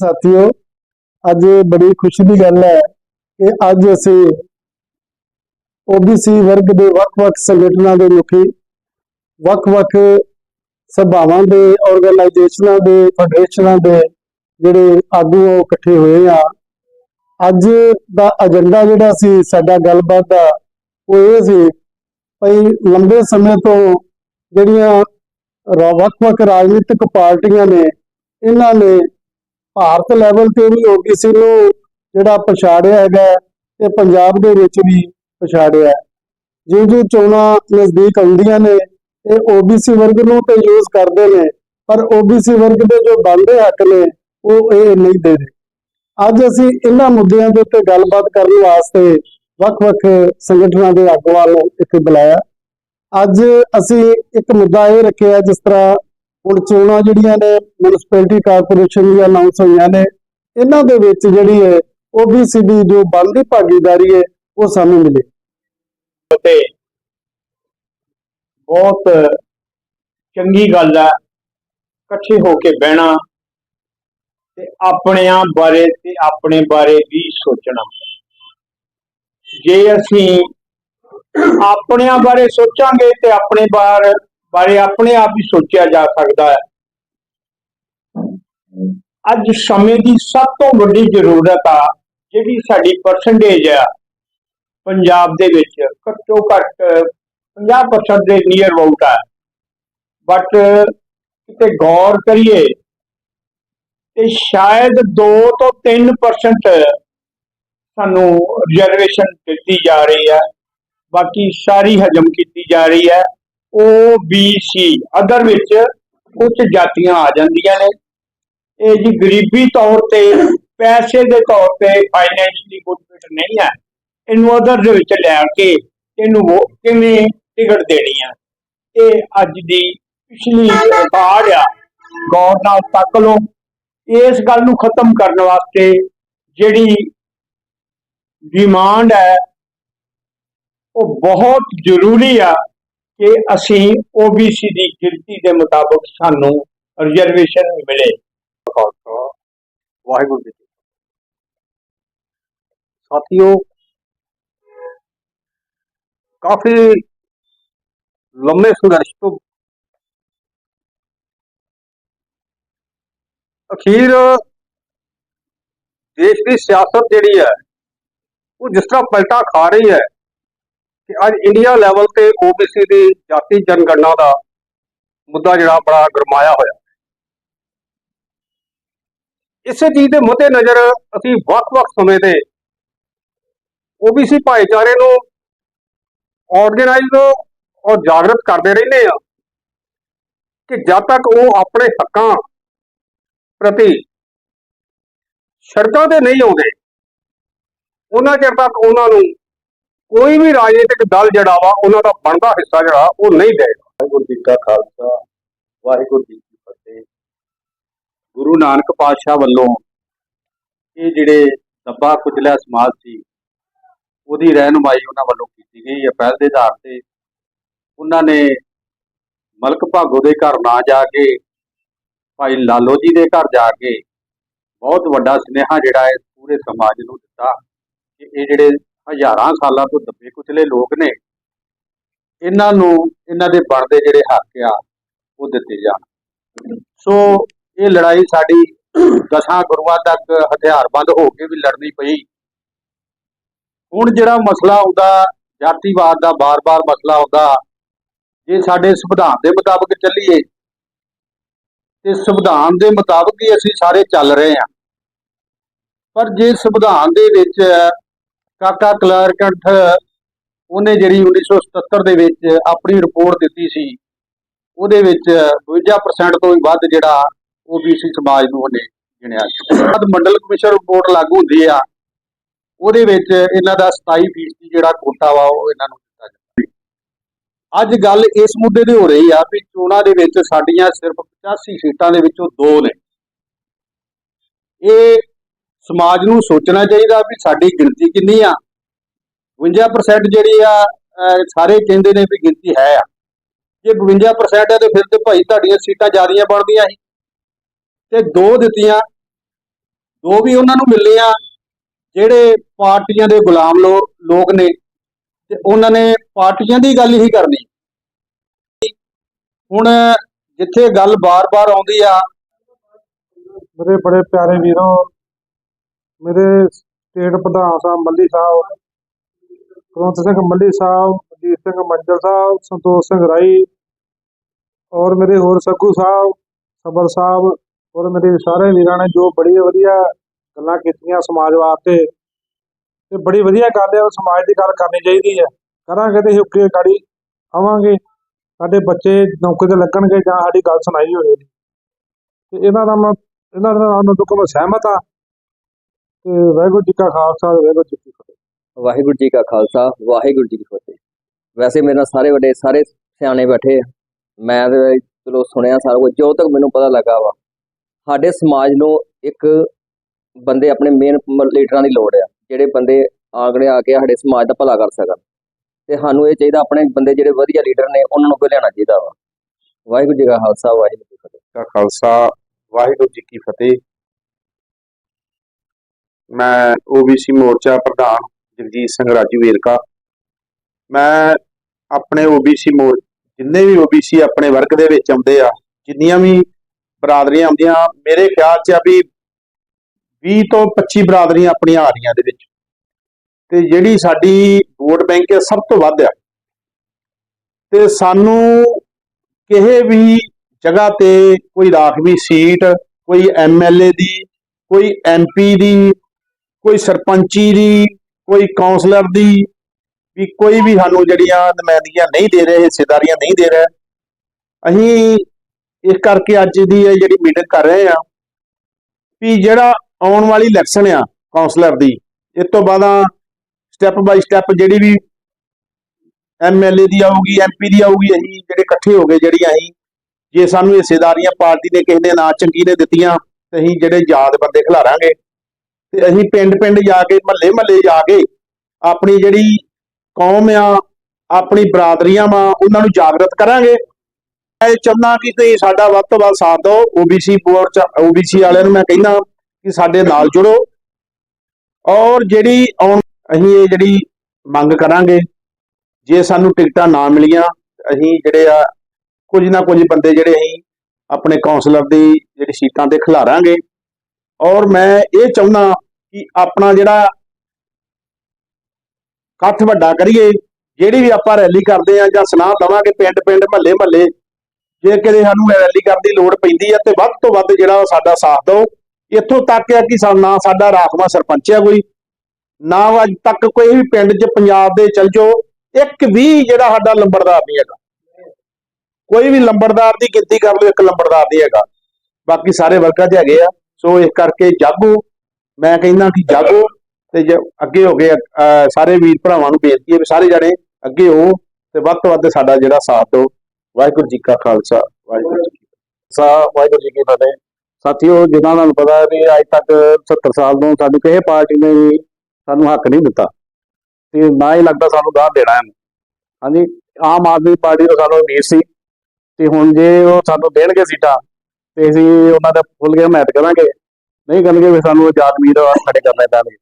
ਸਾਥੀਓ, ਅੱਜ ਬੜੀ ਖੁਸ਼ੀ ਦੀ ਗੱਲ ਹੈ ਕਿ ਅੱਜ ਅਸੀਂ OBC ਵਰਗ ਦੇ ਵੱਖ-ਵੱਖ ਸੰਗਠਨਾਂ ਦੇ ਮੁਖੀ ਵੱਖ-ਵੱਖ ਸਭਾਵਾਂ ਦੇ ਆਰਗੇਨਾਈਜੇਸ਼ਨਾਂ ਦੇ ਫੈਡਰੇਸ਼ਨਾਂ ਦੇ ਜਿਹੜੇ ਆਗੂ ਉਹ ਇਕੱਠੇ ਹੋਏ ਆ। ਅੱਜ ਦਾ ਏਜੰਡਾ ਜਿਹੜਾ ਸੀ, ਸਾਡਾ ਗੱਲਬਾਤ ਦਾ, ਉਹ ਇਹ ਸੀ ਭਈ ਲੰਬੇ ਸਮੇਂ ਤੋਂ ਜਿਹੜੀਆਂ ਵੱਖ-ਵੱਖ ਰਾਜਨੀਤਿਕ ਪਾਰਟੀਆਂ ਨੇ, ਇਹਨਾਂ ਨੇ ਭਾਰਤ ਲੈਵਲ ਤੇ ਵੀ OBC ਨੂੰ ਜਿਹੜਾ ਪਛਾੜਿਆ ਹੈਗਾ ਤੇ ਪੰਜਾਬ ਦੇ ਵਿੱਚ ਵੀ ਪਛਾੜਿਆ ਹੈ। ਜਿਉਂ ਜਿਉਂ ਚੋਣਾਂ ਨਜ਼ਦੀਕ ਆਉਂਦੀਆਂ ਨੇ, ਇਹ OBC ਵਰਗ ਨੂੰ ਤੇ ਯੂਜ਼ ਕਰਦੇ ਨੇ, ਪਰ OBC ਵਰਗ ਦੇ ਜੋ ਬਣਦੇ ਹੱਕ ਨੇ, ਉਹ ਇਹ ਨਹੀਂ ਦੇ ਰਹੇ ਅੱਜ ਅਸੀਂ ਇਹਨਾਂ ਮੁੱਦਿਆਂ ਦੇ ਉੱਤੇ ਗੱਲਬਾਤ ਕਰਨ ਵਾਸਤੇ ਵੱਖ-ਵੱਖ ਸੰਗਠਨਾਂ ਦੇ ਆਗੂਆਂ ਨੂੰ ਇੱਥੇ ਬੁਲਾਇਆ ਅੱਜ ਅਸੀਂ ਇੱਕ ਮੁੱਦਾ ਇਹ ਰੱਖਿਆ ਜਿਸ ਤਰ੍ਹਾਂ ਹੁਣ ਚੋਣਾਂ ਜਿਹੜੀਆਂ ਨੇ ਮਿਊਨਿਸਪੈਲਿਟੀ ਕਾਰਪੋਰੇਸ਼ਨ ਦੀਆਂ ਅਨਾਉਂਸ ਹੋਈਆਂ ਨੇ, ਇਹਨਾਂ ਦੇ ਵਿੱਚ ਜਿਹੜੀ ਹੈ OBC ਦੀ ਜੋ ਬਣਦੀ ਭਾਗੀਦਾਰੀ ਹੈ, ਉਹ ਸਾਨੂੰ ਮਿਲੇ। ਤੇ ਬਹੁਤ ਚੰਗੀ ਗੱਲ ਹੈ, ਇਕੱਠੇ ਹੋ ਕੇ ਬਹਿਣਾ ਤੇ ਆਪਣਿਆਂ ਬਾਰੇ ਤੇ ਆਪਣੇ ਬਾਰੇ ਵੀ ਸੋਚਣਾ। ਜੇ ਅਸੀਂ ਆਪਣਿਆਂ ਬਾਰੇ ਸੋਚਾਂਗੇ ਤੇ ਆਪਣੇ ਬਾਰ ਬਾਰੇ ਆਪਣੇ ਆਪ ਹੀ ਸੋਚਿਆ ਜਾ ਸਕਦਾ ਹੈ। ਅੱਜ ਸਮੇਂ ਦੀ ਸਭ ਤੋਂ ਵੱਡੀ ਜ਼ਰੂਰਤ ਆ, ਜਿਹੜੀ ਸਾਡੀ ਪਰਸੈਂਟੇਜ ਆ, ਪੰਜਾਬ ਦੇ ਵਿੱਚ ਘੱਟੋ ਘੱਟ 50% ਦੇ ਨੀਅਰ ਅਬਾਊਟ ਆ। ਬਟ ਕਿਤੇ ਗੌਰ ਕਰੀਏ, ਤੇ ਸ਼ਾਇਦ 2 ਤੋਂ 3% ਸਾਨੂੰ ਰਿਜ਼ਰਵੇਸ਼ਨ ਦਿੱਤੀ ਜਾ ਰਹੀ ਹੈ। ਬਾਕੀ ਸਾਰੀ ਹਜਮ ਕੀਤੀ ਜਾ ਰਹੀ ਹੈ। ਉਹ ਸੀ ਅਦਰ ਵਿੱਚ ਕੁਝ ਜਾਤੀਆਂ ਆ ਜਾਂਦੀਆਂ ਨੇ, ਇਹ ਜੀ ਗਰੀਬੀ ਤੌਰ ਤੇ, ਪੈਸੇ ਦੇ ਤੌਰ ਤੇ ਫਾਈਨੈਂਸ਼ਲੀ ਗੁੱਡ ਫਿਟ ਨਹੀਂ ਹੈ, ਇਹਨੂੰ ਅਦਰ ਦੇ ਵਿੱਚ ਲੈ ਕੇ ਇਹਨੂੰ ਕਿਵੇਂ ਟਿਕਟ ਦੇਣੀ ਆ? ਇਹ ਅੱਜ ਦੀ ਪਿਛਲੀ ਰਿਕਾਰਡ ਆ। ਗੌਰ ਨਾਲ ਤੱਕ ਲਓ। ਇਸ ਗੱਲ ਨੂੰ ਖਤਮ ਕਰਨ ਵਾਸਤੇ ਜਿਹੜੀ ਡਿਮਾਂਡ ਹੈ, ਉਹ ਬਹੁਤ ਜ਼ਰੂਰੀ ਆ। ਕਿ ਅਸੀਂ OBC ਦੀ ਗਿਣਤੀ ਦੇ ਮੁਤਾਬਕ ਸਾਨੂੰ ਰਿਜ਼ਰਵੇਸ਼ਨ ਮਿਲੇ ਵਾਹਿਗੁਰੂ ਜੀ ਕੀ ਫਤਿਹ। ਸਾਥੀਓ, ਕਾਫੀ ਲੰਮੇ ਸੰਘਰਸ਼ ਤੋਂ ਅਖੀਰ ਦੇਸ਼ ਦੀ ਸਿਆਸਤ ਜਿਹੜੀ ਹੈ, ਉਹ ਜਿਸ ਤਰ੍ਹਾਂ ਪਲਟਾ ਖਾ ਰਹੀ ਹੈ ਕਿ ਅੱਜ ਇੰਡੀਆ ਲੈਵਲ ਤੇ OBC ਦੀ ਜਾਤੀ ਜਨਗਣਨਾ ਦਾ ਮੁੱਦਾ ਜਿਹੜਾ ਬੜਾ ਗਰਮਾਇਆ ਹੋਇਆ। ਇਸੇ ਚੀਜ਼ ਦੇ ਮੱਦੇ ਨਜ਼ਰ ਅਸੀਂ ਵੱਖ-ਵੱਖ ਸਮੇਂ ਤੇ OBC ਭਾਈਚਾਰੇ ਨੂੰ ਆਰਗੇਨਾਈਜ਼ ਔਰ ਜਾਗਰਤ ਕਰਦੇ ਰਹਿੰਦੇ ਆ ਕਿ ਜਦ ਤੱਕ ਉਹ ਆਪਣੇ ਹੱਕਾਂ ਪ੍ਰਤੀ ਸੜਕਾਂ ਤੇ ਨਹੀਂ ਆਉਂਦੇ, ਉਹਨਾਂ ਚਿਰ ਤੱਕ ਉਹਨਾਂ ਨੂੰ ਕੋਈ ਵੀ ਰਾਜਨੀਤਿਕ ਦਲ ਜਿਹੜਾ ਵਾ, ਉਹਨਾਂ ਦਾ ਬਣਦਾ ਹਿੱਸਾ ਜਿਹੜਾ, ਉਹ ਨਹੀਂ ਦੇਗਾ। ਵਾਹਿਗੁਰੂ ਜੀ ਕਾ ਖਾਲਸਾ, ਵਾਹਿਗੁਰੂ ਜੀ ਕੀ ਫਤਿਹ। ਗੁਰੂ ਨਾਨਕ ਪਾਤਸ਼ਾਹ ਵੱਲੋਂ ਇਹ ਜਿਹੜੇ ਦੱਬਾ ਕੁਚਲਿਆ ਸਮਾਜ ਸੀ, ਉਹਦੀ ਰਹਿਨੁਮਾਈ ਉਹਨਾਂ ਵੱਲੋਂ ਕੀਤੀ ਗਈ ਹੈ। ਪਹਿਲ ਦੇ ਆਧਾਰ ਤੇ ਉਹਨਾਂ ਨੇ ਮਲਕ ਭਾਗੋ ਦੇ ਘਰ ਨਾ ਜਾ ਕੇ, ਭਾਈ ਲਾਲੋ ਜੀ ਦੇ ਘਰ ਜਾ ਕੇ ਬਹੁਤ ਵੱਡਾ ਸੁਨੇਹਾ ਜਿਹੜਾ ਹੈ ਪੂਰੇ ਸਮਾਜ ਨੂੰ ਦਿੱਤਾ ਕਿ ਇਹ ਜਿਹੜੇ ਹਜ਼ਾਰਾਂ ਸਾਲਾਂ ਤੋਂ ਦੱਬੇ ਕੁਚਲੇ ਲੋਕ ਨੇ, ਇਹਨਾਂ ਨੂੰ, ਇਹਨਾਂ ਦੇ ਬਣਦੇ ਜਿਹੜੇ ਹੱਕ ਆ, ਉਹ ਦਿੱਤੇ ਜਾਣ। ਸੋ ਇਹ ਲੜਾਈ ਸਾਡੀ ਦਸਾਂ ਗੁਰੂਆਂ ਤੱਕ ਹਥਿਆਰਬੰਦ ਹੋ ਕੇ ਵੀ ਲੜਨੀ ਪਈ। ਹੁਣ ਜਿਹੜਾ ਮਸਲਾ ਆਉਂਦਾ, ਜਾਤੀਵਾਦ ਦਾ ਬਾਰ-ਬਾਰ ਮਸਲਾ ਆਉਂਦਾ, ਜੇ ਸਾਡੇ ਸੰਵਿਧਾਨ ਦੇ ਮੁਤਾਬਕ ਚੱਲੀਏ, ਤੇ ਸੰਵਿਧਾਨ ਦੇ ਮੁਤਾਬਕ ਹੀ ਅਸੀਂ ਸਾਰੇ ਚੱਲ ਰਹੇ ਹਾਂ। ਪਰ ਜੇ ਸੰਵਿਧਾਨ ਦੇ ਵਿੱਚ ਕਾਕਾ ਕਲਰਕੰਠ ਉਹਨੇ ਜਿਹੜੀ 1977 ਦੇ ਵਿੱਚ ਆਪਣੀ ਰਿਪੋਰਟ ਦਿੱਤੀ ਸੀ, ਉਹਦੇ ਵਿੱਚ 52% ਤੋਂ ਵੀ ਵੱਧ ਜਿਹੜਾ OBC ਸਮਾਜ ਨੂੰ ਉਹਨੇ ਗਿਣਿਆ ਸੀ। ਬਾਅਦ ਮੰਡਲ ਕਮਿਸ਼ਨ ਰਿਪੋਰਟ ਲਾਗੂ ਹੁੰਦੀ ਆ, ਉਹਦੇ ਵਿੱਚ ਇਹਨਾਂ ਦਾ 27% ਜਿਹੜਾ ਕੋਟਾ ਵਾ, ਉਹ ਇਹਨਾਂ ਨੂੰ ਦਿੱਤਾ ਜਾਂਦਾ ਅੱਜ ਗੱਲ ਇਸ ਮੁੱਦੇ ਤੇ ਹੋ ਰਹੀ ਆ ਵੀ ਚੋਣਾਂ ਦੇ ਵਿੱਚ ਸਾਡੀਆਂ ਸਿਰਫ 85 ਸੀਟਾਂ ਦੇ ਵਿੱਚੋਂ ਦੋ ਨੇ। ਇਹ ਸਮਾਜ ਨੂੰ ਸੋਚਣਾ ਚਾਹੀਦਾ ਵੀ ਸਾਡੀ ਗਿਣਤੀ ਕਿੰਨੀ ਆ। 52% ਜਿਹੜੀ ਆ ਸਾਰੇ ਕਹਿੰਦੇ ਨੇ ਵੀ ਗਿਣਤੀ ਹੈ ਆ। ਜੇ 52% ਹੈ ਤੇ ਫਿਰ ਤੇ ਭਾਈ ਤੁਹਾਡੀਆਂ ਸੀਟਾਂ ਜ਼ਿਆਦੀਆਂ ਬਣਦੀਆਂ ਸੀ। ਤੇ ਦੋ ਦਿੱਤੀਆਂ। ਜੋ ਵੀ ਉਹਨਾਂ ਨੂੰ ਮਿਲੇ ਆ, ਜਿਹੜੇ ਪਾਰਟੀਆਂ ਦੇ ਗੁਲਾਮ ਲੋ- ਲੋਕ ਨੇ। ਤੇ ਉਹਨਾਂ ਨੇ ਪਾਰਟੀਆਂ ਦੀ ਗੱਲ ਹੀ ਕਰਨੀ। ਹੁਣ ਜਿੱਥੇ ਗੱਲ ਬਾਰ-ਬਾਰ ਆਉਂਦੀ ਆ, ਮੇਰੇ ਬੜੇ ਪਿਆਰੇ ਵੀਰੋ ਮੇਰੇ ਸਟੇਟ ਪ੍ਰਧਾਨ ਸਾਹਿਬ ਮੱਲੀ ਸਾਹਿਬ ਕੁਲਵੰਤ ਸਿੰਘ ਮੱਲੀ ਸਾਹਿਬ ਅਜੀਤ ਸਿੰਘ ਮੰਜਲ ਸਾਹਿਬ, ਸੰਤੋਖ ਸਿੰਘ ਰਾਈ ਔਰ ਮੇਰੇ ਹੋਰ ਸੱਗੂ ਸਾਹਿਬ, ਸਬਰ ਸਾਹਿਬ ਔਰ ਮੇਰੇ ਸਾਰੇ ਵੀਰਾਂ ਨੇ ਜੋ ਬੜੀ ਵਧੀਆ ਗੱਲਾਂ ਕੀਤੀਆਂ ਸਮਾਜ ਵਾਸਤੇ ਤੇ ਬੜੀ ਵਧੀਆ ਗੱਲ ਹੈ, ਉਹ ਸਮਾਜ ਦੀ ਗੱਲ ਕਰਨੀ ਚਾਹੀਦੀ ਹੈ। ਕਰਾਂਗੇ ਤੇ ਹੁੱਕੇ ਗਾੜੀ ਆਵਾਂਗੇ। ਸਾਡੇ ਬੱਚੇ ਨੌਕਰੀ ਤੇ ਲੱਗਣਗੇ ਜਾਂ ਸਾਡੀ ਗੱਲ ਸੁਣਾਈ ਹੋਵੇਗੀ ਤੇ ਇਹਨਾਂ ਦਾ ਮੈਂ, ਇਹਨਾਂ ਦਾ ਨਾਲ ਤੋਂ ਮੈਂ ਸਹਿਮਤ ਆ ਤੇ ਵਾਹਿਗੁਰੂ ਜੀ ਕਾ ਖਾਲਸਾ ਵਾਹਿਗੁਰੂ ਜੀ ਕੀ ਫਤਿਹ। ਵਾਹਿਗੁਰੂ ਜੀ ਕਾ ਖਾਲਸਾ ਵਾਹਿਗੁਰੂ ਜੀ ਕੀ ਫਤਿਹ। ਵੈਸੇ ਮੇਰੇ ਨਾਲ ਸਾਰੇ ਵੱਡੇ ਸਾਰੇ ਸਿਆਣੇ ਬੈਠੇ ਆ। ਮੈਂ ਤੇ ਚਲੋ ਸੁਣਿਆ ਸਾਰਾ ਕੁਝ ਜੋ ਤੱਕ ਮੈਨੂੰ ਪਤਾ ਲੱਗਾ ਵਾ ਸਾਡੇ ਸਮਾਜ ਨੂੰ ਇੱਕ ਬੰਦੇ ਆਪਣੇ ਮੇਨ ਲੀਡਰਾਂ ਦੀ ਲੋੜ ਆ ਜਿਹੜੇ ਬੰਦੇ ਆਗੜੇ ਆ ਕੇ ਸਾਡੇ ਸਮਾਜ ਦਾ ਭਲਾ ਕਰ ਸਕਣ। ਤੇ ਸਾਨੂੰ ਇਹ ਚਾਹੀਦਾ ਆਪਣੇ ਬੰਦੇ ਜਿਹੜੇ ਵਧੀਆ ਲੀਡਰ ਨੇ ਉਹਨਾਂ ਨੂੰ ਅੱਗੇ ਲਿਆਉਣਾ ਚਾਹੀਦਾ ਵਾ। ਵਾਹਿਗੁਰੂ ਜੀ ਕਾ ਖਾਲਸਾ ਵਾਹਿਗੁਰੂ ਜੀ ਕੀ ਫਤਿਹ। ਦਾ ਖਾਲਸਾ ਵਾਹਿਗੁਰੂ ਜੀ ਕੀ ਫਤਿਹ। ਮੈਂ ਓਬੀਸੀ ਮੋਰਚਾ ਪ੍ਰਧਾਨ, ਜਗਜੀਤ ਸਿੰਘ ਰਾਜੂ ਵੇਰਕਾ ਮੈਂ ਆਪਣੇ ਓਬੀਸੀ ਮੋਰ ਜਿੰਨੇ ਵੀ ਓਬੀਸੀ ਆਪਣੇ ਵਰਗ ਦੇ ਵਿੱਚ ਆਉਂਦੇ ਆ, ਜਿੰਨੀਆਂ ਵੀ ਬਰਾਦਰੀਆਂ ਆਉਂਦੀਆਂ, ਮੇਰੇ ਖਿਆਲ 'ਚ ਆ ਵੀ 20 ਤੋਂ 25 ਬਰਾਦਰੀਆਂ ਆਪਣੀਆਂ ਆ ਰਹੀਆਂ ਦੇ ਵਿੱਚ। ਤੇ ਜਿਹੜੀ ਸਾਡੀ ਵੋਟ ਬੈਂਕ ਹੈ ਸਭ ਤੋਂ ਵੱਧ ਆ। ਤੇ ਸਾਨੂੰ ਕਿਸੇ ਵੀ ਜਗ੍ਹਾ ਤੇ ਕੋਈ ਰਾਖਵੀ ਸੀਟ, ਕੋਈ ਐਮਐਲਏ ਦੀ, ਕੋਈ ਐਮਪੀ ਦੀ ਕੋਈ ਸਰਪੰਚੀ ਦੀ, ਕੋਈ ਕਾਉਂਸਲਰ ਦੀ ਵੀ ਕੋਈ ਵੀ ਸਾਨੂੰ ਜਿਹੜੀਆਂ ਨੁਮਾਇੰਦਗੀਆਂ ਨਹੀਂ ਦੇ ਰਹੇ, ਹਿੱਸੇਦਾਰੀਆਂ ਨਹੀਂ ਦੇ ਰਹੇ। ਅਸੀਂ ਇਸ ਕਰਕੇ ਅੱਜ ਦੀ ਇਹ ਜਿਹੜੀ ਮੀਟਿੰਗ ਕਰ ਰਹੇ ਆ ਵੀ ਜਿਹੜਾ ਆਉਣ ਵਾਲੀ ਇਲੈਕਸ਼ਨ ਆ ਕਾਉਂਸਲਰ ਦੀ, ਇਸ ਤੋਂ ਬਾਅਦ ਸਟੈਪ ਬਾਈ ਸਟੈਪ ਜਿਹੜੀ ਵੀ ਐਮਐਲਏ ਦੀ ਆਊਗੀ ਐਮਪੀ ਦੀ ਆਊਗੀ, ਅਸੀਂ ਜਿਹੜੇ ਇਕੱਠੇ ਹੋ ਗਏ ਜਿਹੜੀਆਂ ਅਸੀਂ, ਜੇ ਸਾਨੂੰ ਹਿੱਸੇਦਾਰੀਆਂ ਪਾਰਟੀ ਨੇ ਕਿਸੇ ਨੇ ਨਾ ਚੰਗੀ ਨੇ ਦਿੱਤੀਆਂ, ਤੇ ਅਸੀਂ ਜਿਹੜੇ ਯਾਦ ਬੰਦੇ ਖਿਲਾਰਾਂਗੇ। ਤੇ ਅਸੀਂ ਪਿੰਡ ਪਿੰਡ ਜਾ ਕੇ, ਮਹੱਲੇ ਮਹੱਲੇ ਜਾ ਕੇ ਆਪਣੀ ਜਿਹੜੀ ਕੌਮ ਆ, ਆਪਣੀ ਬਰਾਦਰੀਆਂ ਵਾ, ਉਹਨਾਂ ਨੂੰ ਜਾਗਰਤ ਕਰਾਂਗੇ। ਮੈਂ ਚਾਹੁੰਦਾ ਕਿ ਤੁਸੀਂ ਸਾਡਾ ਵੱਧ ਤੋਂ ਵੱਧ ਸਾਥ ਦਿਓ। ਓਬੀਸੀ ਬੋਰਡ ਓਬੀਸੀ ਵਾਲਿਆਂ ਨੂੰ ਮੈਂ ਕਹਿੰਦਾ ਕਿ ਸਾਡੇ ਨਾਲ ਜੁੜੋ। ਔਰ ਜਿਹੜੀ ਆਉਣ ਅਸੀਂ ਇਹ ਜਿਹੜੀ ਮੰਗ ਕਰਾਂਗੇ, ਜੇ ਸਾਨੂੰ ਟਿਕਟਾਂ ਨਾ ਮਿਲੀਆਂ, ਅਸੀਂ ਜਿਹੜੇ ਆ, ਕੁਝ ਨਾ ਕੁਝ ਬੰਦੇ ਜਿਹੜੇ ਅਸੀਂ ਆਪਣੇ ਕਾਉਂਸਲਰ ਦੀ ਜਿਹੜੀ ਸੀਟਾਂ ਤੇ ਖਿਲਾਰਾਂਗੇ। ਔਰ ਮੈਂ ਇਹ ਚਾਹੁੰਦਾ ਕਿ ਆਪਣਾ ਜਿਹੜਾ ਇਕੱਠ ਵੱਡਾ ਕਰੀਏ, ਜਿਹੜੀ ਵੀ ਆਪਾਂ ਰੈਲੀ ਕਰਦੇ ਆ ਜਾਂ ਸੁਨਾਹ ਦਵਾਂਗੇ ਪਿੰਡ ਪਿੰਡ, ਮਹੱਲੇ ਮਹੱਲੇ, ਜੇ ਕਿਤੇ ਸਾਨੂੰ ਰੈਲੀ ਕਰਨ ਦੀ ਲੋੜ ਪੈਂਦੀ ਆ ਤੇ ਵੱਧ ਤੋਂ ਵੱਧ ਜਿਹੜਾ ਸਾਡਾ ਸਾਥ ਦਿਓ। ਇੱਥੋਂ ਤੱਕ ਆ ਕਿ ਨਾ ਸਾਡਾ ਰਾਖਵਾ ਸਰਪੰਚ ਆ ਕੋਈ, ਨਾ ਅੱਜ ਤੱਕ ਕੋਈ ਵੀ ਪਿੰਡ 'ਚ ਪੰਜਾਬ ਦੇ ਚਲ ਜਾਓ, ਇੱਕ ਵੀ ਜਿਹੜਾ ਸਾਡਾ ਲੰਬੜਦਾਰ ਨਹੀਂ ਹੈਗਾ। ਕੋਈ ਵੀ ਲੰਬੜਦਾਰ ਦੀ ਗਿਣਤੀ ਕਰ ਲਓ, ਇੱਕ ਲੰਬੜਦਾਰ ਨਹੀਂ ਹੈਗਾ। ਬਾਕੀ ਸਾਰੇ ਵਰਗਾਂ 'ਚ ਹੈਗੇ ਆ। ਸੋ ਇਸ ਕਰਕੇ ਜਾਗੋ, ਮੈਂ ਕਹਿੰਦਾ ਕਿ ਜਾਗੋ ਤੇ ਜੇ ਅੱਗੇ ਹੋ ਗਏ ਸਾਰੇ ਵੀਰ ਭਰਾਵਾਂ ਨੂੰ ਬੇਨਤੀ ਹੈ ਵੀ ਸਾਰੇ ਜਣੇ ਅੱਗੇ ਹੋ ਤੇ ਵੱਧ ਤੋਂ ਵੱਧ ਸਾਡਾ ਜਿਹੜਾ ਸਾਥ ਦਿਓ। ਵਾਹਿਗੁਰੂ ਜੀ ਕਾ ਖਾਲਸਾ, ਵਾਹਿਗੁਰੂ ਜੀ ਕੀ ਸਾ, ਵਾਹਿਗੁਰੂ ਜੀ ਕੀ ਫਤਿਹ। ਸਾਥੀਓ ਜਿਨ੍ਹਾਂ ਨੂੰ ਪਤਾ ਵੀ ਅੱਜ ਤੱਕ 70 ਸਾਲ ਤੋਂ ਸਾਨੂੰ ਕਿਸੇ ਪਾਰਟੀ ਨੇ ਵੀ ਸਾਨੂੰ ਹੱਕ ਨਹੀਂ ਦਿੱਤਾ। ਤੇ ਨਾ ਹੀ ਲੱਗਦਾ ਸਾਨੂੰ ਗਾਹ ਦੇਣਾ ਹੈ ਹਾਂਜੀ, ਆਮ ਆਦਮੀ ਪਾਰਟੀ ਤੋਂ ਸਾਨੂੰ ਉਮੀਦ ਸੀ। ਤੇ ਹੁਣ ਜੇ ਉਹ ਸਾਨੂੰ ਦੇਣਗੇ ਸੀਟਾਂ ਤੇ ਅਸੀਂ ਉਹਨਾਂ ਦਾ ਫੁੱਲ ਗਿਆ ਹਮਾਇਤ ਕਰਾਂਗੇ। ਨਹੀਂ ਕਰਨਗੇ ਵੀ ਸਾਨੂੰ ਆਜ਼ਾਦ ਉਮੀਦ ਖੜੇ ਕਰਨੇ ਪੈਣਗੇ।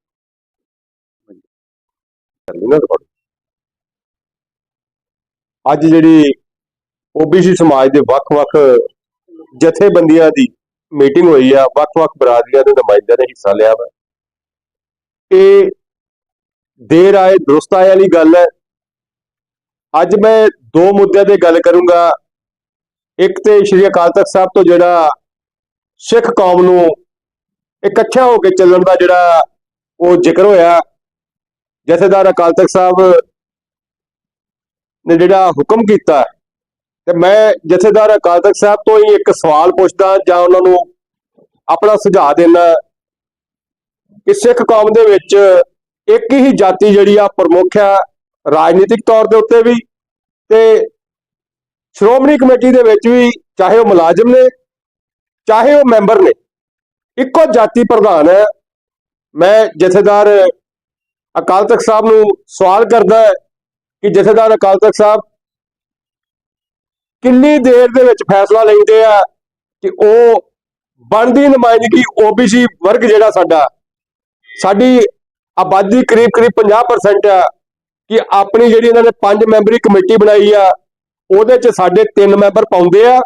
ਅੱਜ ਜਿਹੜੀ ਓਬੀਸੀ ਸਮਾਜ ਦੇ ਵੱਖ-ਵੱਖ ਜਥੇਬੰਦੀਆਂ ਦੀ ਮੀਟਿੰਗ ਹੋਈ ਆ, ਵੱਖ-ਵੱਖ ਬਰਾਦਰੀਆਂ ਦੇ ਨੁਮਾਇੰਦਿਆਂ ਨੇ ਹਿੱਸਾ ਲਿਆ ਵਾ। ਇਹ ਦੇਰ ਆਏ, ਦਰੁਸਤ ਆਏ ਵਾਲੀ ਗੱਲ ਹੈ। ਅੱਜ ਮੈਂ ਦੋ ਮੁੱਦਿਆਂ ਤੇ ਗੱਲ ਕਰੂੰਗਾ। ਇੱਕ ਤੇ ਸ਼੍ਰੀ ਅਕਾਲ ਤਖਤ ਸਾਹਿਬ ਤੋਂ ਜਿਹੜਾ ਸਿੱਖ ਕੌਮ ਨੂੰ ਇਕੱਠਾ ਹੋ ਕੇ ਚੱਲਣ ਦਾ ਜਿਹੜਾ ਉਹ ਜ਼ਿਕਰ ਹੋਇਆ, ਜਥੇਦਾਰ ਅਕਾਲ ਤਖਤ ਸਾਹਿਬ ਨੇ ਜਿਹੜਾ ਹੁਕਮ ਕੀਤਾ ਤੇ ਮੈਂ ਜਥੇਦਾਰ ਅਕਾਲ ਤਖਤ ਸਾਹਿਬ ਤੋਂ ਹੀ ਇੱਕ ਸਵਾਲ ਪੁੱਛਦਾ ਜਾਂ ਉਹਨਾਂ ਨੂੰ ਆਪਣਾ ਸੁਝਾਅ ਦੇਣਾ ਕਿ ਸਿੱਖ ਕੌਮ ਦੇ ਵਿੱਚ ਇੱਕ ਹੀ ਜਾਤੀ ਜਿਹੜੀ ਆ, ਪ੍ਰਮੁੱਖ ਆ, ਰਾਜਨੀਤਿਕ ਤੌਰ ਦੇ ਉੱਤੇ ਵੀ ਤੇ ਸ਼੍ਰੋਮਣੀ ਕਮੇਟੀ ਦੇ ਵਿੱਚ ਵੀ ਚਾਹੇ ਉਹ ਮੁਲਾਜ਼ਮ ਨੇ, ਚਾਹੇ ਉਹ ਮੈਂਬਰ ਨੇ, ਇੱਕੋ ਜਾਤੀ ਪ੍ਰਧਾਨ ਹੈ। ਮੈਂ ਜਥੇਦਾਰ ਅਕਾਲ ਤਖਤ ਸਾਹਿਬ ਨੂੰ ਸਵਾਲ ਕਰਦਾ ਕਿ ਜਥੇਦਾਰ ਅਕਾਲ ਤਖਤ ਸਾਹਿਬ ਕਿੰਨੀ ਦੇਰ ਦੇ ਵਿੱਚ ਫੈਸਲਾ ਲੈਂਦੇ ਆ ਕਿ ਉਹ ਬਣਦੀ ਨੁਮਾਇੰਦਗੀ ਓਬੀਸੀ ਵਰਗ ਜਿਹੜਾ ਸਾਡਾ, ਸਾਡੀ ਆਬਾਦੀ ਕਰੀਬ ਕਰੀਬ 50% ਆ, ਕਿ ਆਪਣੀ ਜਿਹੜੀ ਇਹਨਾਂ ਨੇ ਪੰਜ ਮੈਂਬਰੀ ਕਮੇਟੀ ਬਣਾਈ ਆ ਉਹਦੇ ਚ ਸਾਡੇ ਤਿੰਨ ਮੈਂਬਰ ਪਾਉਂਦੇ ਆ।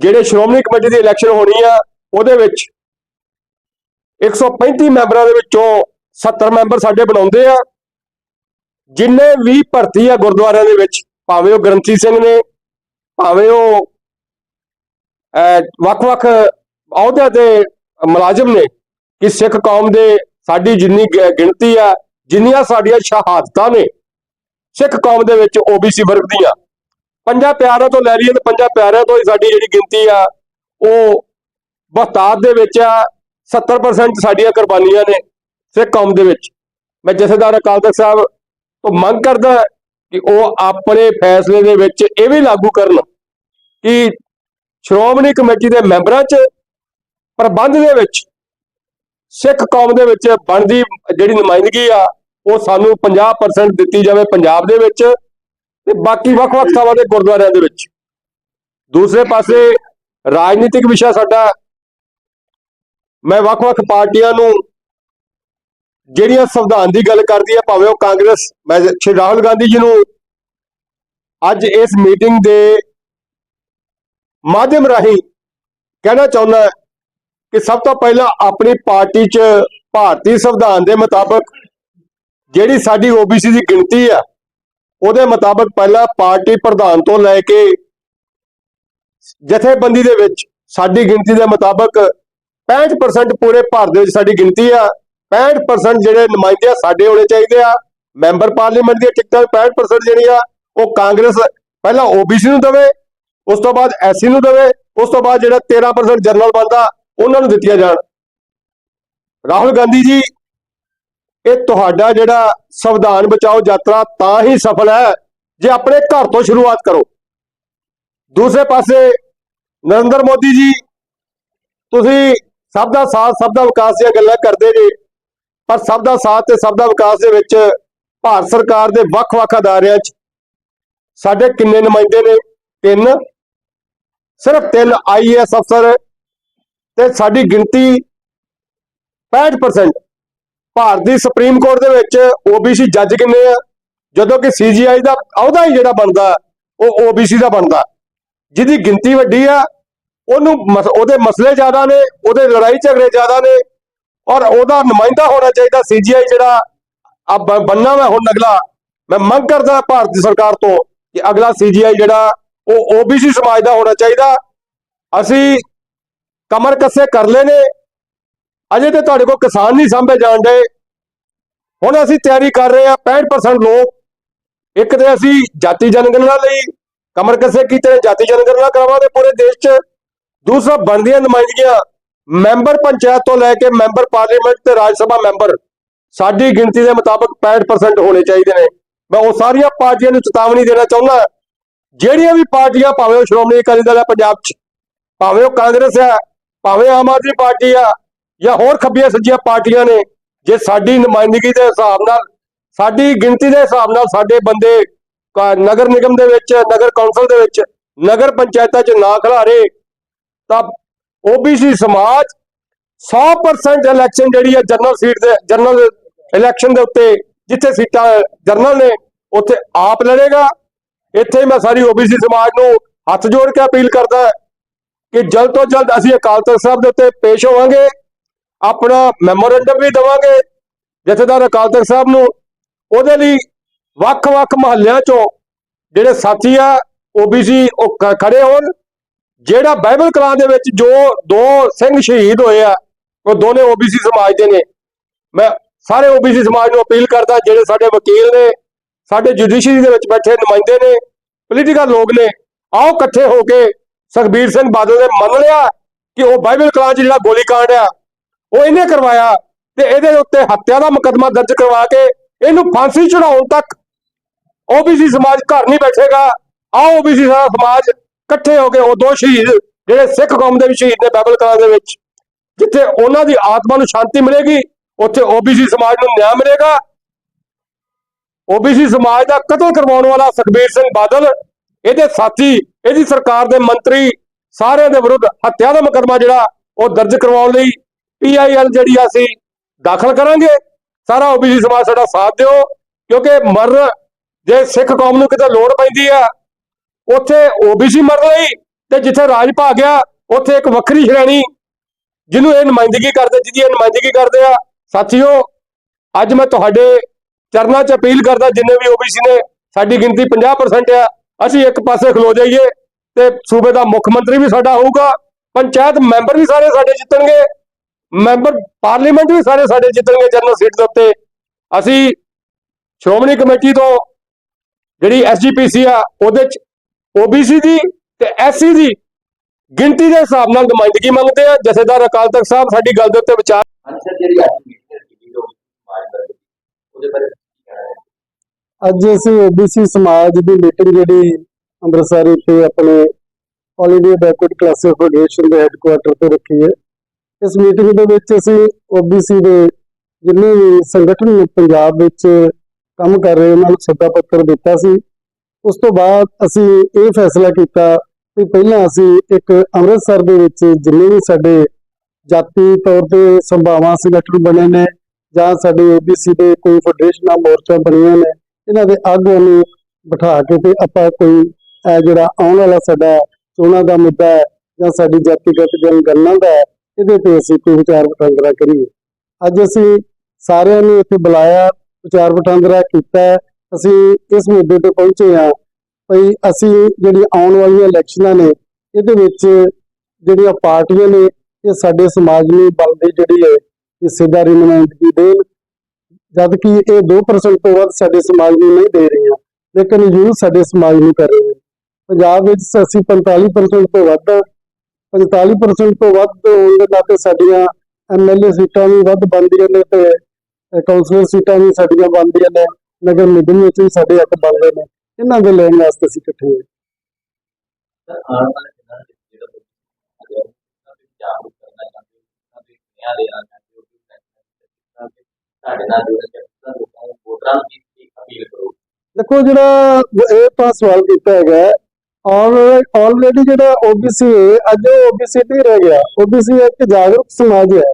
ਜਿਹੜੇ ਸ਼੍ਰੋਮਣੀ ਕਮੇਟੀ ਦੀ ਇਲੈਕਸ਼ਨ ਹੋਣੀ ਆ, ਉਹਦੇ ਵਿੱਚ 135 ਮੈਂਬਰਾਂ ਦੇ ਵਿੱਚੋਂ 70 ਮੈਂਬਰ ਸਾਡੇ ਬਣਾਉਂਦੇ ਆ। ਜਿੰਨੇ ਵੀ ਭਰਤੀ ਆ ਗੁਰਦੁਆਰਿਆਂ ਦੇ ਵਿੱਚ, ਭਾਵੇਂ ਉਹ ਗ੍ਰੰਥੀ ਸਿੰਘ ਨੇ, ਭਾਵੇਂ ਉਹ ਵੱਖ-ਵੱਖ ਅਹੁਦਿਆਂ ਤੇ ਮੁਲਾਜ਼ਮ ਨੇ ਕਿ ਸਿੱਖ ਕੌਮ ਦੇ ਸਾਡੀ ਜਿੰਨੀ ਗਿਣਤੀ ਆ, ਜਿੰਨੀਆਂ ਸਾਡੀਆਂ ਸ਼ਹਾਦਤਾਂ ਨੇ ਸਿੱਖ ਕੌਮ ਦੇ ਵਿੱਚ ਓਬੀਸੀ ਵਰਗ ਦੀਆਂ ਪੰਜਾਂ ਪਿਆਰਾਂ ਤੋਂ ਲੈ ਲਈਏ ਤੇ ਪੰਜਾਂ ਪਿਆਰਿਆਂ ਤੋਂ ਹੀ ਸਾਡੀ ਜਿਹੜੀ ਗਿਣਤੀ ਆ, ਉਹ ਬਹੁਤਾਤ ਦੇ ਵਿੱਚ ਆ 70% ਸਾਡੀਆਂ ਕੁਰਬਾਨੀਆਂ ਨੇ ਸਿੱਖ ਕੌਮ ਦੇ ਵਿੱਚ। ਮੈਂ ਜਥੇਦਾਰ ਅਕਾਲ ਤਖਤ ਸਾਹਿਬ ਤੋਂ ਮੰਗ ਕਰਦਾ ਕਿ ਉਹ ਆਪਣੇ ਫੈਸਲੇ ਦੇ ਵਿੱਚ ਇਹ ਵੀ ਲਾਗੂ ਕਰਨ ਕਿ ਸ਼੍ਰੋਮਣੀ ਕਮੇਟੀ ਦੇ ਮੈਂਬਰਾਂ 'ਚ ਪ੍ਰਬੰਧ ਦੇ ਵਿੱਚ ਸਿੱਖ ਕੌਮ ਦੇ ਵਿੱਚ ਬਣਦੀ ਜਿਹੜੀ ਨੁਮਾਇੰਦਗੀ ਆ ਉਹ ਸਾਨੂੰ 50% ਦਿੱਤੀ ਜਾਵੇ ਪੰਜਾਬ ਦੇ ਵਿੱਚ ਤੇ ਬਾਕੀ ਵੱਖ-ਵੱਖ ਥਾਵਾਂ ਦੇ ਗੁਰਦੁਆਰਿਆਂ ਦੇ ਵਿੱਚ। ਦੂਸਰੇ ਪਾਸੇ ਰਾਜਨੀਤਿਕ ਵਿਸ਼ਾ ਸਾਡਾ, ਮੈਂ ਵੱਖ-ਵੱਖ ਪਾਰਟੀਆਂ ਨੂੰ ਜਿਹੜੀਆਂ ਸੰਵਿਧਾਨ ਦੀ ਗੱਲ ਕਰਦੀ ਹੈ ਭਾਵੇਂ ਉਹ ਕਾਂਗਰਸ, ਮੈਂ ਸ਼੍ਰੀ ਰਾਹੁਲ ਗਾਂਧੀ ਜੀ ਨੂੰ ਅੱਜ ਇਸ ਮੀਟਿੰਗ ਦੇ ਮਾਧਿਅਮ ਰਾਹੀਂ ਕਹਿਣਾ ਚਾਹੁੰਦਾ ਕਿ ਸਭ ਤੋਂ ਪਹਿਲਾਂ ਆਪਣੀ ਪਾਰਟੀ 'ਚ ਭਾਰਤੀ ਸੰਵਿਧਾਨ ਦੇ ਮੁਤਾਬਕ ਜਿਹੜੀ ਸਾਡੀ ਓਬੀਸੀ ਦੀ ਗਿਣਤੀ ਆ, ਉਹਦੇ ਮੁਤਾਬਕ ਪਹਿਲਾਂ ਪਾਰਟੀ ਪ੍ਰਧਾਨ ਤੋਂ ਲੈ ਕੇ ਜਥੇਬੰਦੀ ਦੇ ਵਿੱਚ ਸਾਡੀ ਗਿਣਤੀ ਦੇ ਮੁਤਾਬਕ 65% ਪੂਰੇ ਭਾਰਤ ਦੇ ਵਿੱਚ ਸਾਡੀ ਗਿਣਤੀ ਆ। 65% ਜਿਹੜੇ ਨੁਮਾਇੰਦੇ ਆ, ਸਾਡੇ ਹੋਣੇ ਚਾਹੀਦੇ ਆ। ਮੈਂਬਰ ਪਾਰਲੀਮੈਂਟ ਦੀਆਂ ਟਿਕਟਾਂ 65% ਜਿਹੜੀਆਂ, ਉਹ ਕਾਂਗਰਸ ਪਹਿਲਾਂ ਓਬੀਸੀ ਨੂੰ ਦੇਵੇ, ਉਸ ਤੋਂ ਬਾਅਦ ਐਸਸੀ ਨੂੰ ਦੇਵੇ, ਉਸ ਤੋਂ ਬਾਅਦ ਜਿਹੜਾ 13% ਜਨਰਲ ਬੰਦਾ ਉਹਨਾਂ ਨੂੰ ਦਿੱਤੀਆਂ ਜਾਣ। ਰਾਹੁਲ ਗਾਂਧੀ ਜੀ ਇਹ ਤੁਹਾਡਾ ਜਿਹੜਾ ਸੰਵਿਧਾਨ ਬਚਾਓ ਯਾਤਰਾ ਤਾਂ ਹੀ ਸਫਲ ਹੈ ਜੇ ਆਪਣੇ ਘਰ ਤੋਂ ਸ਼ੁਰੂਆਤ ਕਰੋ। ਦੂਸਰੇ ਪਾਸੇ ਨਰਿੰਦਰ ਮੋਦੀ ਜੀ, ਤੁਸੀਂ ਸਭ ਦਾ ਸਾਥ, ਸਭ ਦਾ ਵਿਕਾਸ ਦੀਆਂ ਗੱਲਾਂ ਕਰਦੇ ਜੇ, ਪਰ ਸਭ ਦਾ ਸਾਥ ਤੇ ਸਭ ਦਾ ਵਿਕਾਸ ਦੇ ਵਿੱਚ ਭਾਰਤ ਸਰਕਾਰ ਦੇ ਵੱਖ-ਵੱਖ ਅਦਾਰਿਆਂ 'ਚ ਸਾਡੇ ਕਿੰਨੇ ਨੁਮਾਇੰਦੇ ਨੇ? ਤਿੰਨ। ਸਿਰਫ ਤਿੰਨ ਆਈਏਐਸ ਅਫਸਰ ਤੇ ਸਾਡੀ ਗਿਣਤੀ 65% ਭਾਰਤ ਦੀ ਸੁਪਰੀਮ ਕੋਰਟ ਦੇ ਵਿੱਚ ਓਬੀਸੀ ਜੱਜ ਕਿੰਨੇ ਆ? ਜਦੋਂ ਕਿ ਸੀਜੀਆਈ ਦਾ ਅਹੁਦਾ ਹੀ ਜਿਹੜਾ ਬਣਦਾ, ਉਹ ਓਬੀਸੀ ਦਾ ਬਣਦਾ। ਜਿਹਦੀ ਗਿਣਤੀ ਵੱਡੀ ਆ, ਉਹਨੂੰ ਉਹਦੇ ਮਸਲੇ ਜ਼ਿਆਦਾ ਨੇ, ਉਹਦੇ ਲੜਾਈ ਝਗੜੇ ਜ਼ਿਆਦਾ ਨੇ, ਔਰ ਉਹਦਾ ਨੁਮਾਇੰਦਾ ਹੋਣਾ ਚਾਹੀਦਾ ਸੀਜੀਆਈ ਜਿਹੜਾ, ਆ ਬੰਨਾ ਮੈਂ ਹੁਣ ਅਗਲਾ। ਮੈਂ ਮੰਗ ਕਰਦਾ ਭਾਰਤੀ ਸਰਕਾਰ ਤੋਂ ਕਿ ਅਗਲਾ ਸੀਜੀਆਈ ਜਿਹੜਾ, ਉਹ ਓਬੀਸੀ ਸਮਾਜ ਦਾ ਹੋਣਾ ਚਾਹੀਦਾ। ਅਸੀਂ ਕਮਰ ਕੱਸੇ ਕਰ ਲਏ ਨੇ ਅਜੇ ਤੇ ਤੁਹਾਡੇ ਕੋਲ ਕਿਸਾਨ ਨਹੀਂ ਸਾਂਭੇ ਜਾਣ ਦੇ ਹੁਣ ਅਸੀਂ ਤਿਆਰੀ ਕਰ ਰਹੇ ਆ 65% ਲੋਕ। ਇੱਕ ਤੇ ਅਸੀਂ ਜਾਤੀ ਜਨਗਣਨਾ ਲਈ ਕਮਰ ਕੱਸੇ ਕੀਤੇ ਨੇ, ਜਾਤੀ ਜਨਗਣਨਾ ਕਰਾਵਾਂਗੇ ਪੂਰੇ ਦੇਸ਼ 'ਚ। ਦੂਸਰਾ, ਬਣਦੀਆਂ ਨੁਮਾਇੰਦਗੀਆਂ। ਮੈਂਬਰ ਪੰਚਾਇਤ ਤੋਂ ਲੈ ਕੇ ਮੈਂਬਰ ਪਾਰਲੀਮੈਂਟ ਤੇ ਰਾਜ ਸਭਾ ਮੈਂਬਰ, ਸਾਡੀ ਗਿਣਤੀ ਦੇ ਮੁਤਾਬਕ 65% ਹੋਣੇ ਚਾਹੀਦੇ ਨੇ। ਮੈਂ ਉਹ ਸਾਰੀਆਂ ਪਾਰਟੀਆਂ ਨੂੰ ਚੇਤਾਵਨੀ ਦੇਣਾ ਚਾਹੁੰਦਾ। ਜਿਹੜੀਆਂ ਵੀ ਪਾਰਟੀਆਂ, ਭਾਵੇਂ ਉਹ ਸ਼੍ਰੋਮਣੀ ਅਕਾਲੀ ਦਲ ਹੈ ਪੰਜਾਬ 'ਚ, ਭਾਵੇਂ ਉਹ ਕਾਂਗਰਸ ਹੈ, ਭਾਵੇਂ ਆਮ ਆਦਮੀ ਪਾਰਟੀ ਆ ਜਾਂ ਹੋਰ ਖੱਬੀਆਂ ਸੱਜੀਆਂ ਪਾਰਟੀਆਂ ਨੇ, ਜੇ ਸਾਡੀ ਨੁਮਾਇੰਦਗੀ ਦੇ ਹਿਸਾਬ ਨਾਲ, ਸਾਡੀ ਗਿਣਤੀ ਦੇ ਹਿਸਾਬ ਨਾਲ ਸਾਡੇ ਬੰਦੇ ਨਗਰ ਨਿਗਮ ਦੇ ਵਿੱਚ, ਨਗਰ ਕੌਂਸਲ ਦੇ ਵਿੱਚ, ਨਗਰ ਪੰਚਾਇਤਾਂ 'ਚ ਨਾ ਖਿਲਾਰੇ, ਤਾਂ ਓਬੀਸੀ ਸਮਾਜ 100% ਇਲੈਕਸ਼ਨ ਜਿਹੜੀ ਹੈ ਜਨਰਲ ਸੀਟ ਦੇ, ਜਨਰਲ ਇਲੈਕਸ਼ਨ ਦੇ ਉੱਤੇ, ਜਿੱਥੇ ਸੀਟਾਂ ਜਨਰਲ ਨੇ, ਉੱਥੇ ਆਪ ਲੜੇਗਾ। ਇੱਥੇ ਮੈਂ ਸਾਰੀ ਓਬੀਸੀ ਸਮਾਜ ਨੂੰ ਹੱਥ ਜੋੜ ਕੇ ਅਪੀਲ ਕਰਦਾ ਕਿ ਜਲਦ ਤੋਂ ਜਲਦ ਅਸੀਂ ਅਕਾਲ ਤਖਤ ਸਾਹਿਬ ਦੇ ਉੱਤੇ ਪੇਸ਼ ਹੋਵਾਂਗੇ। ਆਪਣਾ ਮੈਮੋਰੈਂਡਮ ਵੀ ਦੇਵਾਂਗੇ ਜਥੇਦਾਰ ਅਕਾਲ ਤਖਤ ਸਾਹਿਬ ਨੂੰ। ਉਹਦੇ ਲਈ ਵੱਖ-ਵੱਖ ਮਹੱਲਿਆਂ ਚੋਂ ਜਿਹੜੇ ਸਾਥੀ ਆ ਓਬੀਸੀ ਉਹ ਖੜੇ ਹੋਣ। ਜਿਹੜਾ ਬਾਈਬਲ ਕਲਾਂ ਦੇ ਵਿੱਚ ਜੋ ਦੋ ਸਿੰਘ ਸ਼ਹੀਦ ਹੋਏ ਆ, ਉਹ ਦੋਨੇ ਓਬੀਸੀ ਸਮਾਜ ਦੇ ਨੇ। ਮੈਂ ਸਾਰੇ ਓਬੀਸੀ ਸਮਾਜ ਨੂੰ ਅਪੀਲ ਕਰਦਾ, ਜਿਹੜੇ ਸਾਡੇ ਵਕੀਲ ਨੇ, ਸਾਡੇ ਜੁਡੀਸ਼ਰੀ ਦੇ ਵਿੱਚ ਬੈਠੇ ਨੁਮਾਇੰਦੇ ਨੇ ਪੋਲੀਟੀਕਲ ਲੋਕ ਨੇ, ਆਓ ਇਕੱਠੇ ਹੋ ਕੇ ਸੁਖਬੀਰ ਸਿੰਘ ਬਾਦਲ ਨੇ ਮੰਨ ਲਿਆ ਕਿ ਉਹ ਬਾਈਬਲ ਕਲਾਂ 'ਚ ਜਿਹੜਾ ਗੋਲੀकांड ਆ ਉਹ ਇਹਨੇ ਕਰਵਾਇਆ ਤੇ ਇਹਦੇ ਉੱਤੇ ਹੱਤਿਆ ਦਾ ਮੁਕੱਦਮਾ ਦਰਜ ਕਰਵਾ ਕੇ ਇਹਨੂੰ ਫਾਂਸੀ ਚੜਾਉਣ ਤੱਕ ਓਬੀਸੀ ਸਮਾਜ ਘਰ ਨਹੀਂ ਬੈਠੇਗਾ। ਆਓ ਓਬੀਸੀ ਸਾਰਾ ਸਮਾਜ ਇਕੱਠੇ ਹੋ ਕੇ ਉਹ ਦੋ ਸ਼ਹੀਦ ਜਿਹੜੇ ਸਿੱਖ ਕੌਮ ਦੇ ਸ਼ਹੀਦ ਨੇ ਬਾਈਬਲ ਕਲਾਂ ਦੇ ਵਿੱਚ, ਜਿੱਥੇ ਉਹਨਾਂ ਦੀ ਆਤਮਾ ਨੂੰ ਸ਼ਾਂਤੀ ਮਿਲੇਗੀ, ਉੱਥੇ ਓਬੀਸੀ ਸਮਾਜ ਨੂੰ ਨਿਆਂ ਮਿਲੇਗਾ। ਓਬੀਸੀ ਸਮਾਜ ਦਾ ਕਤਲ ਕਰਵਾਉਣ ਵਾਲਾ ਸੁਖਬੀਰ ਸਿੰਘ ਬਾਦਲ, ਇਹਦੇ ਸਾਥੀ, ਇਹਦੀ ਸਰਕਾਰ ਦੇ ਮੰਤਰੀ, ਸਾਰਿਆਂ ਦੇ ਵਿਰੁੱਧ ਹੱਤਿਆ ਦਾ ਮੁਕੱਦਮਾ ਜਿਹੜਾ ਉਹ ਦਰਜ ਕਰਵਾਉਣ ਲਈ ਪੀਆਈਐਲ ਜਿਹੜੀ ਅਸੀਂ ਦਾਖਲ ਕਰਾਂਗੇ, ਸਾਰਾ ਓਬੀਸੀ ਸਮਾਜ ਸਾਡਾ ਸਾਥ ਦਿਓ, ਕਿਉਂਕਿ ਮਰਨ ਜੇ ਸਿੱਖ ਕੌਮ ਨੂੰ ਕਿਤੇ ਲੋੜ ਪੈਂਦੀ ਆ, ਉੱਥੇ ਓਬੀਸੀ ਮਰਨ ਲਈ ਤੇ ਜਿੱਥੇ ਰਾਜ ਭਾ ਗਿਆ ਉੱਥੇ ਇੱਕ ਵੱਖਰੀ ਸ਼੍ਰੇਣੀ ਜਿਹਨੂੰ ਇਹ ਨੁਮਾਇੰਦਗੀ ਕਰਦੇ, ਜਿਹਦੀ ਇਹ ਨੁਮਾਇੰਦਗੀ ਕਰਦੇ ਆ। ਸਾਥੀਓ, ਅੱਜ ਮੈਂ ਤੁਹਾਡੇ ਚਰਨਾਂ 'ਚ ਅਪੀਲ ਕਰਦਾ, ਜਿੰਨੇ ਵੀ ਓਬੀਸੀ ਨੇ, ਸਾਡੀ ਗਿਣਤੀ 50% ਆ, ਅਸੀਂ ਇੱਕ ਪਾਸੇ ਖਲੋ ਜਾਈਏ ਤੇ ਸੂਬੇ ਦਾ ਮੁੱਖ ਮੰਤਰੀ ਵੀ ਸਾਡਾ ਹੋਊਗਾ, ਪੰਚਾਇਤ ਮੈਂਬਰ ਵੀ ਸਾਰੇ ਸਾਡੇ ਜਿੱਤਣਗੇ। ਮੈਂਬਰ ਪਾਰਲੀਮੈਂਟ ਵੀ ਸਾਰੇ ਸਾਡੇ ਜਿੱਤਣਗੇ ਜਨਰਲ ਸੀਟ ਦੇ ਉੱਤੇ। ਅਸੀਂ ਸ਼੍ਰੋਮਣੀ ਕਮੇਟੀ ਤੋਂ ਜਿਹੜੀ ਐਸਜੀਪੀਸੀ ਆ ਉਹਦੇ ਚ ਓਬੀਸੀ ਦੀ ਤੇ ਐਸਸੀ ਦੀ ਗਿਣਤੀ ਦੇ ਹਿਸਾਬ ਨਾਲ ਨੁਮਾਇੰਦਗੀ ਮੰਗਦੇ ਆ। ਜਥੇਦਾਰ ਅਕਾਲ ਤਖਤ ਸਾਹਿਬ ਸਾਡੀ ਗੱਲ ਦੇ ਉੱਤੇ ਵਿਚਾਰ ਅੱਜ ਮੀਟਿੰਗ ਕੀਤੀ ਲੋਕ ਸਮਾਜ ਬਾਰੇ ਉਹਦੇ ਬਾਰੇ ਕੀ ਕਹਿਣਾ ਹੈ ਅੱਜ ਅਸੀਂ ਓਬੀਸੀ ਸਮਾਜ ਦੀ ਮੀਟਿੰਗ ਜਿਹੜੀ ਅੰਮ੍ਰਿਤਸਰ ਇੱਥੇ ਆਪਣੇ all India backward classes federation ਦੇ ਹੈੱਡਕੁਆਰਟਰ ਤੇ ਰੱਖੀ ਹੈ। ਇਸ ਮੀਟਿੰਗ ਦੇ ਵਿੱਚ ਅਸੀਂ ਓਬੀਸੀ ਦੇ ਜਿੰਨੇ ਵੀ ਸੰਗਠਨ ਪੰਜਾਬ ਵਿੱਚ ਕੰਮ ਕਰ ਰਹੇ ਉਹਨਾਂ ਨੂੰ ਸੱਦਾ ਪੱਤਰ ਦਿੱਤਾ ਸੀ। ਉਸ ਤੋਂ ਬਾਅਦ ਅਸੀਂ ਇਹ ਫੈਸਲਾ ਕੀਤਾ ਕਿ ਪਹਿਲਾਂ ਅਸੀਂ ਇੱਕ ਅੰਮ੍ਰਿਤਸਰ ਦੇ ਵਿੱਚ ਜਿੰਨੇ ਵੀ ਸਾਡੇ ਜਾਤੀ ਤੌਰ ਤੇ ਸੰਭਾਵਾਂ ਸੰਗਠਨ ਬਣੇ ਨੇ ਜਾਂ ਸਾਡੇ ਓਬੀਸੀ ਦੇ ਕੋਈ ਫੈਡਰੇਸ਼ਨਾਂ ਮੋਰਚਾ ਬਣੀਆਂ ਨੇ ਇਹਨਾਂ ਦੇ ਆਗੂਆਂ ਨੂੰ ਬਿਠਾ ਕੇ ਤੇ ਆਪਾਂ ਕੋਈ ਇਹ ਜਿਹੜਾ ਆਉਣ ਵਾਲਾ ਸਾਡਾ ਚੋਣਾਂ ਦਾ ਮੁੱਦਾ ਹੈ ਜਾਂ ਸਾਡੀ ਜਾਤੀਗਤ ਜਨਗਣਨਾ ਦਾ ਹੈ, ਇਹਦੇ ਤੇ ਅਸੀਂ ਕੋਈ ਵਿਚਾਰ ਵਟਾਂਦਰਾ ਕਰੀਏ। ਅੱਜ ਅਸੀਂ ਸਾਰਿਆਂ ਨੂੰ ਇੱਥੇ ਬੁਲਾਇਆ, ਵਿਚਾਰ ਵਟਾਂਦਰਾ ਕੀਤਾ। ਅਸੀਂ ਇਸ ਮੁੱਦੇ ਤੇ ਪਹੁੰਚੇ ਹਾਂ ਭਈ ਅਸੀਂ ਜਿਹੜੀ ਆਉਣ ਵਾਲੀਆਂ ਇਲੈਕਸ਼ਨਾਂ ਨੇ, ਇਹਦੇ ਵਿੱਚ ਜਿਹੜੀਆਂ ਪਾਰਟੀਆਂ ਨੇ, ਇਹ ਸਾਡੇ ਸਮਾਜ ਨੂੰ ਬਲ ਦੀ ਜਿਹੜੀ ਹੈ, ਹਿੱਸੇਦਾਰੀ ਨੁਮਾਇੰਦਗੀ ਦੇਣ। ਜਦ ਕਿ ਇਹ 2% ਤੋਂ ਵੱਧ ਸਾਡੇ ਸਮਾਜ ਨੂੰ ਨਹੀਂ ਦੇ ਰਹੀਆਂ ਲੇਕਿਨ ਯੂਜ਼ ਸਾਡੇ ਸਮਾਜ ਨੂੰ ਕਰ ਰਹੇ ਹਨ ਪੰਜਾਬ ਵਿੱਚ ਅਸੀਂ 45% ਤੋਂ ਵੱਧ 45% ਤੋਂ ਵੱਧ ਹੋਣ ਦੇ ਨਾਤੇ ਸਾਡੀਆਂ ਐਮਐਲਏ ਸੀਟਾਂ ਵੀ ਵੱਧ ਬਣਦੀਆਂ ਨੇ ਤੇ ਅਹ ਕੌਂਸਲਰ ਸੀਟਾਂ ਵੀ ਸਾਡੀਆਂ ਬਣਦੀਆਂ ਨੇ ਨਗਰ ਨਿਗਮ ਵਿੱਚ ਵੀ ਸਾਡੇ ਹੱਕ ਬਣਦੇ ਨੇ। ਇਹਨਾਂ ਦੇ ਲੈਣ ਵਾਸਤੇ ਅਸੀਂ ਇਕੱਠੇ ਹੋਏ। ਦੇਖੋ ਜਿਹੜਾ ਇਹ ਤਾਂ ਸਵਾਲ ਕੀਤਾ ਹੈਗਾ ਔਰ ਆਲਰੇਡੀ ਜਿਹੜਾ ਓਬੀਸੀ ਹੈ ਅੱਜ ਓਬੀਸੀ ਨਹੀਂ ਰਹਿ ਗਿਆ। ਓਬੀਸੀ ਇੱਕ ਜਾਗਰੂਕ ਸਮਾਜ ਹੈ।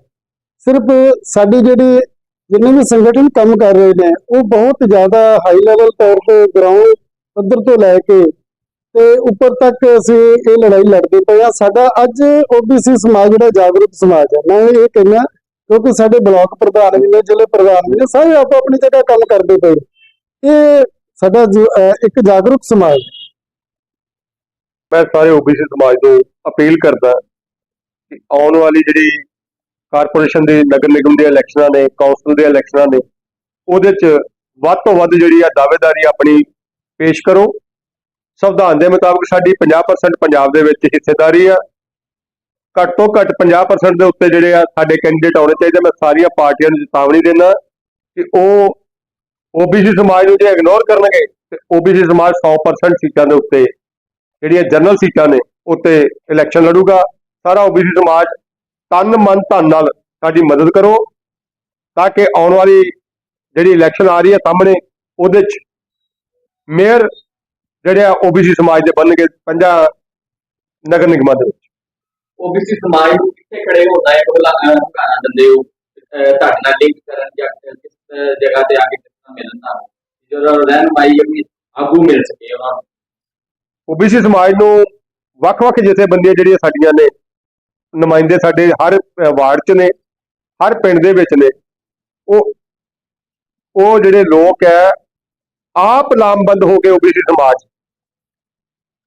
ਸਿਰਫ ਸਾਡੀ ਜਿਹੜੀ ਜਿੰਨੇ ਵੀ ਸੰਗਠਨ ਕੰਮ ਕਰ ਰਹੇ ਨੇ, ਉਹ ਬਹੁਤ ਜ਼ਿਆਦਾ ਹਾਈ ਲੈਵਲ ਤੌਰ ਤੇ ਗਰਾਊਂਡ ਪੱਧਰ ਤੋਂ ਲੈ ਕੇ ਤੇ ਉੱਪਰ ਤੱਕ ਅਸੀਂ ਇਹ ਲੜਾਈ ਲੜਦੇ ਪਏ ਆ ਸਾਡਾ ਅੱਜ ਓਬੀਸੀ ਸਮਾਜ ਜਿਹੜਾ ਜਾਗਰੂਕ ਸਮਾਜ ਹੈ। ਮੈਂ ਇਹ ਕਹਿੰਦਾ, ਕਿਉਂਕਿ ਸਾਡੇ ਬਲਾਕ ਪ੍ਰਧਾਨ ਵੀ ਨੇ, ਜ਼ਿਲ੍ਹੇ ਪ੍ਰਧਾਨ ਵੀ ਨੇ, ਸਾਰੇ ਆਪੋ ਆਪਣੀ ਜਗ੍ਹਾ ਕੰਮ ਕਰਦੇ ਪਏ। ਇਹ ਸਾਡਾ ਇੱਕ ਜਾਗਰੂਕ ਸਮਾਜ ਹੈ। ਮੈਂ ਸਾਰੇ ਓਬੀਸੀ ਸਮਾਜ ਨੂੰ ਅਪੀਲ ਕਰਦਾ ਕਿ ਆਉਣ ਵਾਲੀ ਜਿਹੜੀ ਕਾਰਪੋਰੇਸ਼ਨ ਦੇ ਨਗਰ ਨਿਗਮ ਦੇ ਇਲੈਕਸ਼ਨਾਂ ਨੇ, ਕੌਂਸਲ ਦੇ ਇਲੈਕਸ਼ਨਾਂ ਨੇ, ਉਹਦੇ 'ਚ ਵੱਧ ਤੋਂ ਵੱਧ ਜਿਹੜੀ ਆ ਦਾਅਵੇਦਾਰੀ ਆਪਣੀ ਪੇਸ਼ ਕਰੋ। ਸੰਵਿਧਾਨ ਦੇ ਮੁਤਾਬਕ ਸਾਡੀ 50% ਪੰਜਾਬ ਦੇ ਵਿੱਚ ਹਿੱਸੇਦਾਰੀ ਆ। ਘੱਟ ਤੋਂ ਘੱਟ 50% ਦੇ ਉੱਤੇ ਜਿਹੜੇ ਆ ਸਾਡੇ ਕੈਂਡੀਡੇਟ ਆਉਣੇ ਚਾਹੀਦੇ। ਮੈਂ ਸਾਰੀਆਂ ਪਾਰਟੀਆਂ ਨੂੰ ਚੇਤਾਵਨੀ ਦਿੰਦਾ ਕਿ ਉਹ ਓਬੀਸੀ ਸਮਾਜ ਨੂੰ ਜੇ ਇਗਨੋਰ ਕਰਨਗੇ, ਤੇ ਓਬੀਸੀ ਸਮਾਜ 100% ਸੀਟਾਂ ਦੇ ਉੱਤੇ ਜਿਹੜੀਆਂ ਜਨਰਲ ਸੀਟਾਂ ਨੇ, ਉੱਤੇ ਇਲੈਕਸ਼ਨ ਲੜੂਗਾ। ਸਾਰਾ ਓਬੀਸੀ ਸਮਾਜ ਤਨ ਮਨ ਧਨ ਨਾਲ ਸਾਡੀ ਮਦਦ ਕਰੋ, ਤਾਂ ਕਿ ਆਉਣ ਵਾਲੀ ਜਿਹੜੀ ਇਲੈਕਸ਼ਨ ਆ ਰਹੀ ਹੈ ਸਾਹਮਣੇ, ਉਹਦੇ 'ਚ ਮੇਅਰ ਜਿਹੜੇ ਆ ਓਬੀਸੀ ਸਮਾਜ ਦੇ ਬਣਨਗੇ, ਪੰਜਾਂ ਨਗਰ ਨਿਗਮਾਂ ਦੇ ਵਿੱਚ। ਓਬੀਸੀ ਸਮਾਜ ਨੂੰ ਕਿੱਥੇ ਖੜੇ ਹੁੰਦਾ ਹੈ ਕੋਲ ਹੰਗਾਰਾ ਦਿੰਦੇ ਹੋ ਤੁਹਾਡੇ ਨਾਲ ਲਿੰਕ ਕਰਨ ਜਾਂ ਕਿਸ ਜਗ੍ਹਾ ਤੇ ਆ ਕੇ ਕਿਸ ਤਰ੍ਹਾਂ ਮਿਲਣ ਦਾ ਰਹਿਨਮਾਈ ਆਪਣੀ ਆਗੂ ਮਿਲ ਸਕੇ ਉਹਨਾਂ ਨੂੰ। ਓਬੀਸੀ ਸਮਾਜ ਨੂੰ ਵੱਖ-ਵੱਖ ਜਥੇਬੰਦੀਆਂ ਜਿਹੜੀਆਂ ਸਾਡੀਆਂ ਨੇ, ਨੁਮਾਇੰਦੇ ਸਾਡੇ ਹਰ ਵਾਰਡ 'ਚ ਨੇ, ਹਰ ਪਿੰਡ ਦੇ ਵਿੱਚ ਨੇ, ਉਹ ਉਹ ਜਿਹੜੇ ਲੋਕ ਹੈ ਆਪ ਲਾਮਬੰਦ ਹੋ ਕੇ ਓਬੀਸੀ ਸਮਾਜ।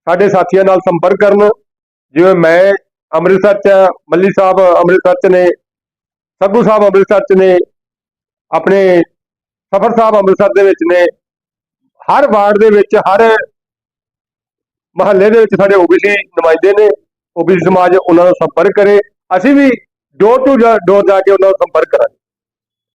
ਸਾਡੇ ਸਾਥੀਆਂ ਨਾਲ ਸੰਪਰਕ ਕਰਨ, ਜਿਵੇਂ ਮੈਂ ਅੰਮ੍ਰਿਤਸਰ 'ਚ ਮੱਲੀ ਸਾਹਿਬ ਅੰਮ੍ਰਿਤਸਰ 'ਚ ਨੇ, ਸੱਗੂ ਸਾਹਿਬ ਅੰਮ੍ਰਿਤਸਰ 'ਚ ਨੇ, ਆਪਣੇ ਸਫਰ ਸਾਹਿਬ ਅੰਮ੍ਰਿਤਸਰ ਦੇ ਵਿੱਚ ਨੇ, ਹਰ ਵਾਰਡ ਦੇ ਵਿੱਚ ਹਰ ਮਹੱਲੇ ਦੇ ਵਿੱਚ ਸਾਡੇ ਓਬੀਸੀ ਨੁਮਾਇੰਦੇ ਨੇ, ਓਬੀਸੀ ਸਮਾਜ ਉਹਨਾਂ ਨਾਲ ਸੰਪਰਕ ਕਰੇ। ਅਸੀਂ ਵੀ ਡੋਰ ਟੂ ਡੋਰ ਜਾ ਕੇ ਉਹਨਾਂ ਨਾਲ ਸੰਪਰਕ ਕਰਾਂਗੇ।